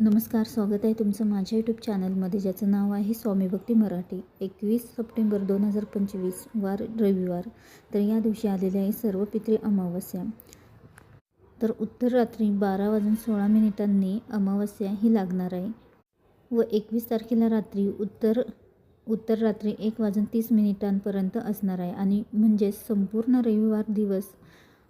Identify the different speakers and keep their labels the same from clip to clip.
Speaker 1: नमस्कार स्वागत आहे तुमचं माझ्या यूट्यूब चॅनलमध्ये ज्याचं नाव आहे स्वामी भक्ती मराठी. एकवीस सप्टेंबर दोन हजार पंचवीस वार रविवार. तर या दिवशी आलेली आहे सर्व पितृ अमावस्या. तर उत्तर रात्री बारा वाजून सोळा मिनिटांनी अमावस्या ही लागणार आहे. व एकवीस तारखेला रात्री उत्तर उत्तर रात्री एक वाजून तीस मिनिटांपर्यंत असणार आहे. आणि म्हणजेच संपूर्ण रविवार दिवस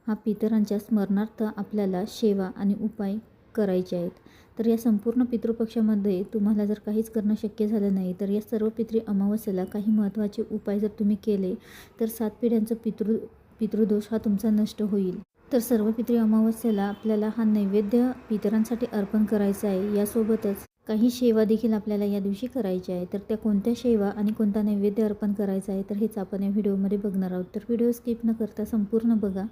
Speaker 1: हा पितरांच्या स्मरणार्थ आपल्याला सेवा आणि उपाय करायचे आहेत. तर या संपूर्ण पितृपक्षामध्ये तुम्हाला जर काहीच करणं शक्य झालं नाही तर या सर्व पितृ अमावस्येला काही महत्त्वाचे उपाय जर तुम्ही केले तर सात पिढ्यांचा पितृ पितृदोष हा तुमचा नष्ट होईल. तर सर्व पितृ अमावस्येला आपल्याला हा नैवेद्य पितरांसाठी अर्पण करायचा आहे. यासोबतच काही सेवा देखील आपल्याला या दिवशी करायच्या आहे तर त्या कोणत्या सेवा आणि कोणता नैवेद्य अर्पण करायचा आहे तर हेच आपण या व्हिडिओमध्ये बघणार आहोत. तर व्हिडिओ स्किप न करता संपूर्ण बघा.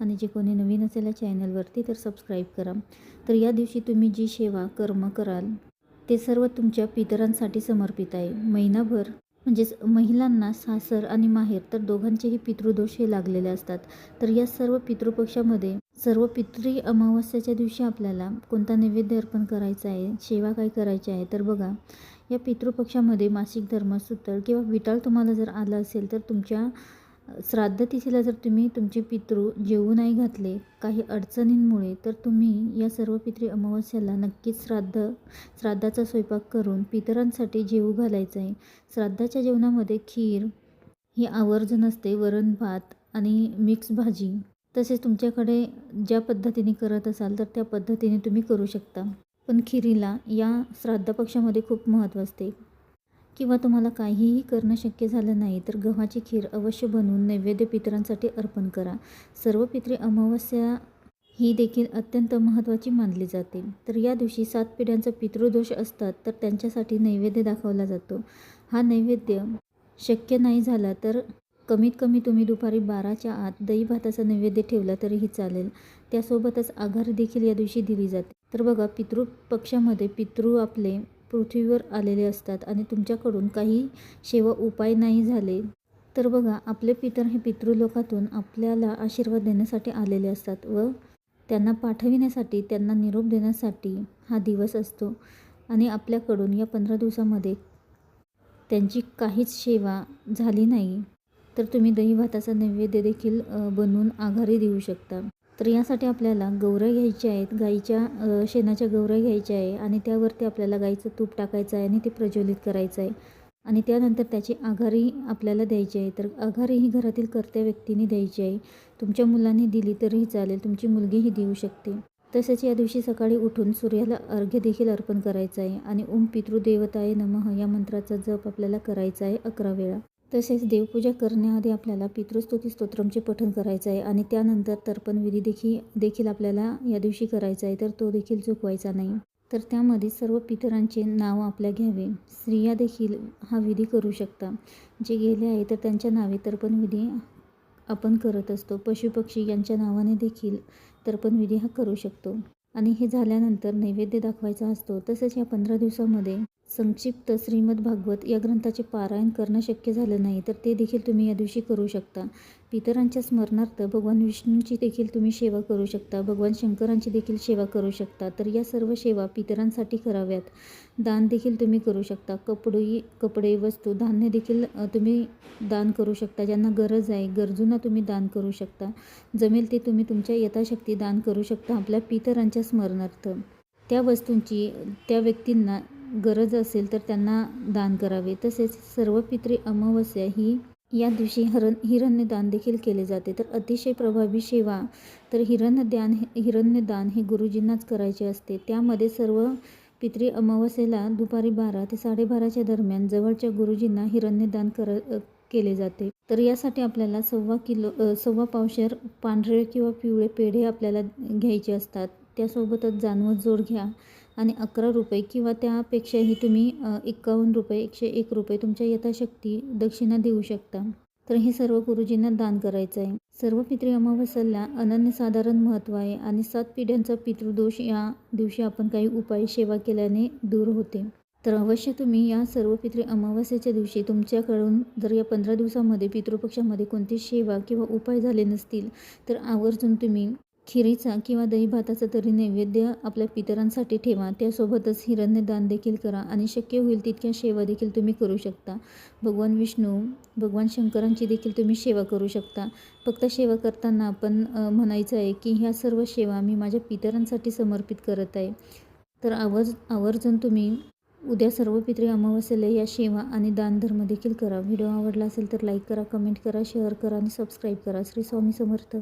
Speaker 1: आणि जे कोणी नवीन असेल या चॅनलवरती तर सबस्क्राईब करा. तर या दिवशी तुम्ही जी सेवा कर्म कराल ते सर्व तुमच्या पितरांसाठी समर्पित आहे. महिनाभर म्हणजेच महिलांना सासर आणि माहेर तर दोघांचेही पितृदोष हे लागलेले असतात. तर या सर्व पितृपक्षामध्ये सर्व पितृ अमावस्याच्या दिवशी आपल्याला कोणता नैवेद्य अर्पण करायचा आहे सेवा काय करायची आहे तर बघा या पितृपक्षामध्ये मासिक धर्म सुतळ किंवा विटाळ तुम्हाला जर आला असेल तर तुमच्या श्राद्ध तिथीला जर तुम्ही तुमचे पितृ जेवू नाही घातले काही अडचणींमुळे तर तुम्ही या सर्व पितृ अमावस्याला नक्कीच श्राद्ध श्राद्धाचा स्वयंपाक करून पितरांसाठी जेवू घालायचं आहे. श्राद्धाच्या जेवणामध्ये खीर ही आवर्जून असते वरण भात आणि मिक्स भाजी. तसेच तुमच्याकडे ज्या पद्धतीने करत असाल तर त्या पद्धतीने तुम्ही करू शकता. पण खिरीला या श्राद्ध पक्षामध्ये खूप महत्त्व असते. किंवा तुम्हाला काहीही करणं शक्य झालं नाही तर गव्हाची खीर अवश्य बनवून नैवेद्य पितरांसाठी अर्पण करा. सर्व पितृ अमावस्या ही देखील अत्यंत महत्त्वाची मानली जाते. तर या दिवशी सात पिढ्यांचा पितृदोष असतात तर त्यांच्यासाठी नैवेद्य दाखवला जातो. हा नैवेद्य शक्य नाही झाला तर कमीत कमी तुम्ही दुपारी बाराच्या आत दही भाताचा नैवेद्य ठेवला तरीही चालेल. त्यासोबतच आघार देखील या दिवशी दिली जाते. तर बघा पितृ पक्षामध्ये पितृ आपले पृथ्वीवर आलेले असतात आणि तुमच्याकडून काही सेवा उपाय नाही झाले. तर बघा आपले पितर हे पितृलोकातून आपल्याला आशीर्वाद देण्यासाठी आलेले असतात व त्यांना पाठविण्यासाठी त्यांना निरोप देण्यासाठी हा दिवस असतो. आणि आपल्याकडून या पंधरा दिवसामध्ये त्यांची काहीच सेवा झाली नाही. तर तुम्ही दही भाताचा नैवेद्य देखील बनवून आघारी देऊ शकता. तर यासाठी आपल्याला गौऱ्या घ्यायच्या आहेत गाईच्या शेणाच्या गौऱ्या घ्यायच्या आहे आणि त्यावरती आपल्याला गाईचं तूप टाकायचं आहे आणि ते प्रज्वलित करायचं आहे. आणि त्यानंतर त्याची आघारी आपल्याला द्यायची आहे. तर आघारी ही घरातील कर्त्या व्यक्तीने द्यायची आहे. तुमच्या मुलांनी दिली तरीही चालेल तुमची मुलगीही देऊ शकते. तसेच या दिवशी सकाळी उठून सूर्याला अर्घ्य देखील अर्पण करायचं आहे. आणि ओम पितृदेवताय नमः या मंत्राचा जप आपल्याला करायचा आहे अकरा वेळा. तसेच देवपूजा करण्याआधी आपल्याला पितृस्तुती स्तोत्रमचे पठण करायचं आहे आणि त्यानंतर तर्पणविधी देखील देखील आपल्याला या दिवशी करायचा आहे तर तो देखील चुकवायचा नाही. तर त्यामध्ये सर्व पितरांचे नाव आपल्या घ्यावे. स्त्रिया देखील हा विधी करू शकता. जे गेले आहे तर त्यांच्या नावे तर्पण विधी आपण करत असतो. पशुपक्षी यांच्या नावाने देखील तर्पणविधी हा करू शकतो. आणि हे झाल्यानंतर नैवेद्य दाखवायचा असतो. तसेच या पंधरा दिवसामध्ये संक्षिप्त श्रीमद भागवत या ग्रंथाचे पारायण करणं शक्य झालं नाही तर ते देखील तुम्ही या दिवशी करू शकता. पितरांच्या स्मरणार्थ भगवान विष्णूंची देखील तुम्ही सेवा करू शकता भगवान शंकरांची देखील सेवा करू शकता तर या सर्व सेवा पितरांसाठी कराव्यात. दान देखील तुम्ही करू शकता कपडे कपडे वस्तू धान्य देखील तुम्ही दान करू शकता ज्यांना गरज आहे गरजूंना तुम्ही दान करू शकता. जमेल ते तुम्ही तुमच्या यथाशक्ती दान करू शकता आपल्या पितरांच्या स्मरणार्थ. त्या वस्तूंची त्या व्यक्तींना गरज असेल तर त्यांना दान करावे. तसेच सर्व पितृ अमावस्या ही या दिवशी हरण हिरण्यदान देखील केले जाते. तर अतिशय प्रभावी सेवा. तर हिरण्यदान हिरण्यदान हे गुरुजींनाच करायचे असते. त्यामध्ये सर्व पितृ अमावस्येला दुपारी बारा ते साडेबाराच्या दरम्यान जवळच्या गुरुजींना हिरण्यदान कर केले जाते. तर यासाठी आपल्याला सव्वा किलो सव्वा पावशेर पांढरे किंवा पिवळे पेढे आपल्याला घ्यायचे असतात. त्यासोबतच जानवत जोड घ्या. आणि अकरा रुपये किंवा त्यापेक्षाही तुम्ही एकावन्न रुपये एकशे एक रुपये तुमच्या यथाशक्ती दक्षिणा देऊ शकता. तर हे सर्व गुरुजींना दान करायचं आहे सर्व पितृ अमावस्याला अनन्यसाधारण महत्त्व आहे आणि सात पिढ्यांचा पितृदोष या दिवशी आपण काही उपाय सेवा केल्याने दूर होते. तर अवश्य तुम्ही या सर्व पितृ अमावस्याच्या दिवशी तुमच्याकडून जर या पंधरा दिवसामध्ये पितृपक्षामध्ये कोणती सेवा किंवा उपाय झाले नसतील तर आवर्जून तुम्ही खिरीचा किंवा दही भाताचा तरी नैवेद्य आपल्या पितरांसाठी ठेवा. त्यासोबतच हिरण्यदान देखील करा आणि शक्य होईल तितक्या सेवा देखील तुम्ही करू शकता. भगवान विष्णू भगवान शंकरांची देखील तुम्ही सेवा करू शकता. फक्त सेवा करताना आपण म्हणायचं आहे की ह्या सर्व सेवा मी माझ्या पितरांसाठी समर्पित करत आहे. तर आवर्ज आवर्जून तुम्ही उद्या सर्व पितृ अमावस्येला या सेवा आणि दानधर्म देखील करा. व्हिडिओ आवडला असेल तर लाईक करा कमेंट करा शेअर करा आणि सबस्क्राईब करा. श्री स्वामी समर्थ.